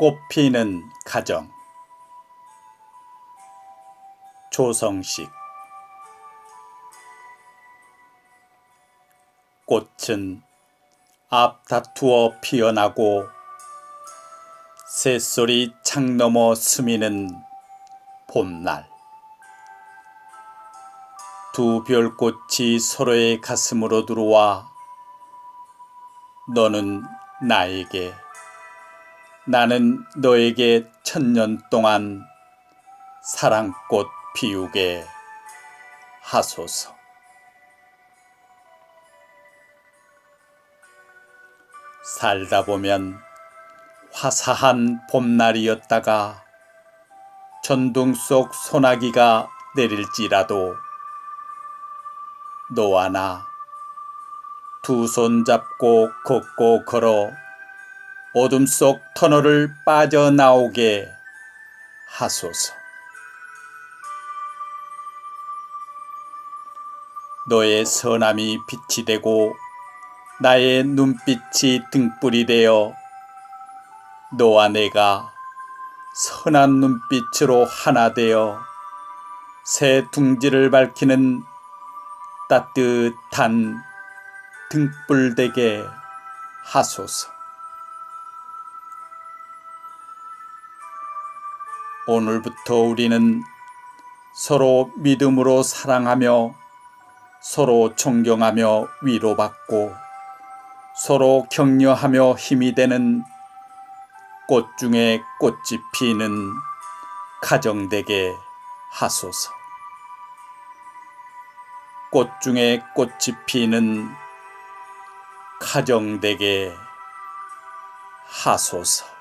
꽃피는 가정. 조성식. 꽃은 앞다투어 피어나고 새소리 창 너머 스미는 봄날. 두 별꽃이 서로의 가슴으로 들어와 너는 나에게 나는 너에게 천년 동안 사랑꽃 피우게 하소서. 살다 보면 화사한 봄날이었다가 전둥 속 소나기가 내릴지라도 너와 나 두 손 잡고 걷고 걸어 어둠 속 터널을 빠져나오게 하소서. 너의 선함이 빛이 되고 나의 눈빛이 등불이 되어 너와 내가 선한 눈빛으로 하나 되어 새 둥지를 밝히는 따뜻한 등불 되게 하소서. 오늘부터 우리는 서로 믿음으로 사랑하며 서로 존경하며 위로받고 서로 격려하며 힘이 되는 꽃 중에 꽃이 피는 가정되게 하소서. 꽃 중에 꽃이 피는 가정되게 하소서.